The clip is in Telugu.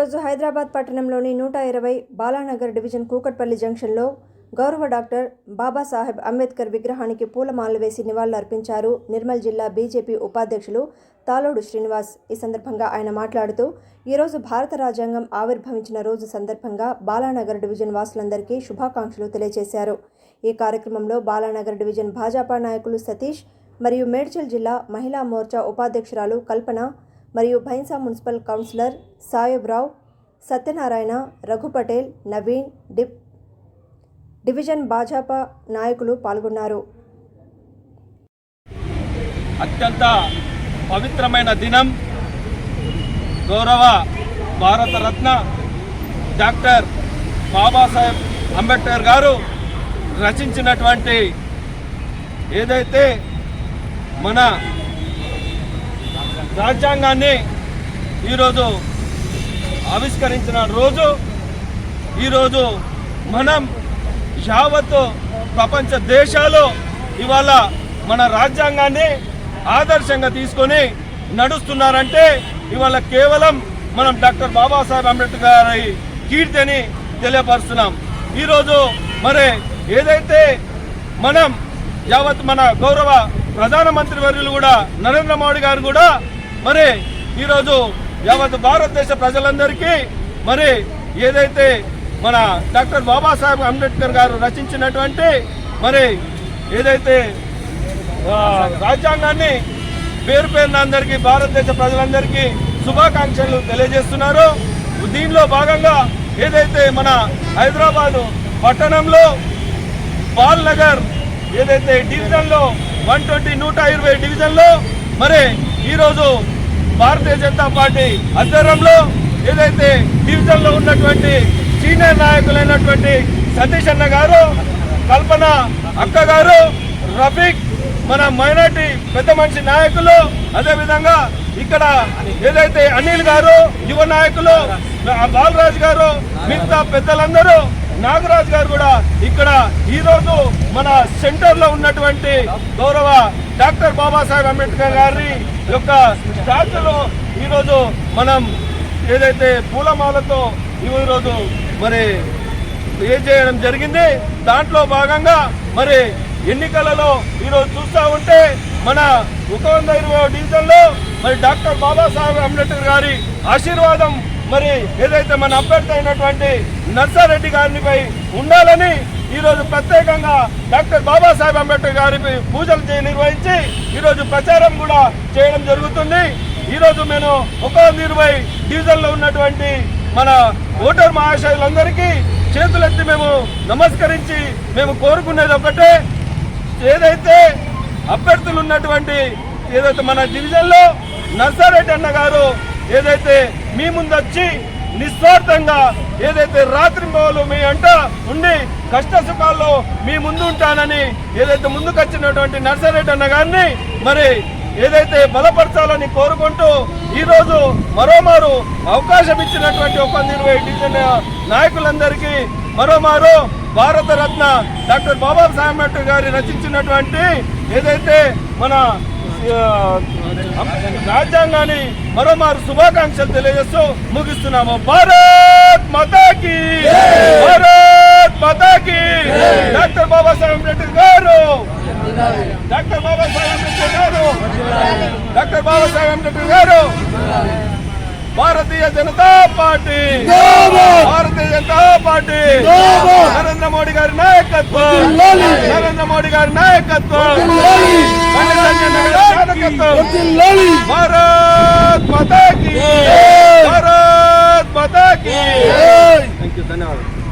ఈరోజు హైదరాబాద్ పట్టణంలోని నూట ఇరవై బాలానగర్ డివిజన్ కూకట్పల్లి జంక్షన్లో గౌరవ డాక్టర్ బాబాసాహెబ్ అంబేద్కర్ విగ్రహానికి పూలమాలలు వేసి నివాళులర్పించారు. నిర్మల్ జిల్లా బీజేపీ ఉపాధ్యక్షులు తాలోడు శ్రీనివాస్. ఈ సందర్భంగా ఆయన మాట్లాడుతూ ఈరోజు భారత రాజ్యాంగం ఆవిర్భవించిన రోజు సందర్భంగా బాలానగర్ డివిజన్ వాసులందరికీ శుభాకాంక్షలు తెలియజేశారు. ఈ కార్యక్రమంలో బాలానగర్ డివిజన్ భాజపా నాయకులు సతీష్ మరియు మేడ్చల్ జిల్లా మహిళా మోర్చా ఉపాధ్యక్షురాలు కల్పన మరియు భైన్సా మున్సిపల్ కౌన్సిలర్ సాయబ్రావ్ సత్యనారాయణ రఘు పటేల్ నవీన్ డిప్ డివిజన్ భాజపా నాయకులు పాల్గొన్నారు. అత్యంత పవిత్రమైన దినం గౌరవ భారతరత్న డాక్టర్ బాబాసాహెబ్ అంబేద్కర్ గారు రచించినటువంటి ఏదైతే మన రాజ్యాంగాన్ని ఈరోజు ఆవిష్కరించిన రోజు ఈరోజు మనం యావత్ ప్రపంచ దేశాలు ఇవాళ మన రాజ్యాంగాన్ని ఆదర్శంగా తీసుకొని నడుస్తున్నారంటే ఇవాళ కేవలం మనం డాక్టర్ బాబాసాహెబ్ అంబేద్కర్ గారి కీర్తిని తెలియపరుస్తున్నాం. ఈరోజు మరి ఏదైతే మనం యావత్ మన గౌరవ ప్రధానమంత్రి వర్యులు కూడా నరేంద్ర మోడీ గారు కూడా మరి ఈరోజు యావత్ భారతదేశ ప్రజలందరికీ మరి ఏదైతే మన డాక్టర్ బాబాసాహెబ్ అంబేద్కర్ గారు రచించినటువంటి మరి ఏదైతే రాజ్యాంగాన్ని పేరు పేరున అందరికీ భారతదేశ ప్రజలందరికీ శుభాకాంక్షలు తెలియజేస్తున్నారు. దీనిలో భాగంగా ఏదైతే మన హైదరాబాదు పట్టణంలో పాల్ నగర్ ఏదైతే డివిజన్లో వన్ ట్వంటీ నూట ఇరవై డివిజన్లో మరి ఈరోజు భారతీయ జనతా పార్టీ ఆధ్వర్యంలో ఏదైతే డివిజన్లో ఉన్నటువంటి సీనియర్ నాయకులైనటువంటి సతీష్ అన్న గారు కల్పన అక్క గారు రఫీక్ మన మైనార్టీ పెద్ద మనిషి నాయకులు అదేవిధంగా ఇక్కడ ఏదైతే అనిల్ గారు యువ నాయకులు బాలరాజ్ గారు మిగతా పెద్దలందరూ నాగరాజ్ గారు కూడా ఇక్కడ ఈరోజు మన సెంటర్లో ఉన్నటువంటి గౌరవ డాక్టర్ బాబాసాహెబ్ అంబేద్కర్ గారి యొక్క స్టాచ్యూలో ఈరోజు మనం ఏదైతే పూలమాలతో ఈరోజు మరి ఏం చేయడం జరిగింది దాంట్లో భాగంగా మరి ఎన్నికలలో ఈరోజు చూస్తూ ఉంటే మన ఒక వంద ఇరవై డివిజన్లో మరి డాక్టర్ బాబాసాహెబ్ అంబేద్కర్ గారి ఆశీర్వాదం మరి ఏదైతే మన అభ్యర్థి అయినటువంటి నర్సారెడ్డి గారిపై ఉండాలని ఈరోజు ప్రత్యేకంగా డాక్టర్ బాబాసాహెబ్ అంబేద్కర్ గారికి పూజలు నిర్వహించి ఈరోజు ప్రచారం కూడా చేయడం జరుగుతుంది. ఈరోజు నేను ఒక వంద ఇరవై డివిజన్లో ఉన్నటువంటి మన ఓటర్ మహాశయులందరికీ చేతులెత్తి మేము నమస్కరించి మేము కోరుకునేది ఒకటే. ఏదైతే అభ్యర్థులు ఉన్నటువంటి ఏదైతే మన డివిజన్లో నర్సారెడ్డి అన్న గారు ఏదైతే మీ ముందు వచ్చి నిస్వార్థంగా ఏదైతే రాత్రి మొదలు మీ అంట ఉండి కష్ట సుఖాల్లో మీ ముందు ఉంటానని ఏదైతే ముందుకు వచ్చినటువంటి అన్న గారిని మరి ఏదైతే బలపరచాలని కోరుకుంటూ ఈ రోజు మరోమారు అవకాశం ఇచ్చినటువంటి ఒక ఇరవై డివిజన్ నాయకులందరికీ మరోమారు భారతరత్న డాక్టర్ బాబాసాహెబ్ అంబేద్కర్ గారి రచించినటువంటి ఏదైతే మన రాజ్యాంగాన్ని మరోమారు శుభాకాంక్షలు తెలియజేస్తూ ముగిస్తున్నాము. భారత్ మాతాకి! భారత్ మాతాకి! డాక్టర్ బాబాసాహెబ్ అంబేద్కర్ గారు! డాక్టర్ బాబాసాహెబ్ అంబేద్కర్ గారు! Doctor Babasaheb Ambedkar garu! Bharatiya Janata party! Bharatiya Janata party! Narendra Modi గారి నాయకత్వం! నరేంద్ర మోడీ గారి నాయకత్వం! బండి సంజయ్ గారి నాయకత్వం భారత్ మాతాకి భారత్ మాతాకి థ్యాంక్ యూ ధన్యవాదాలు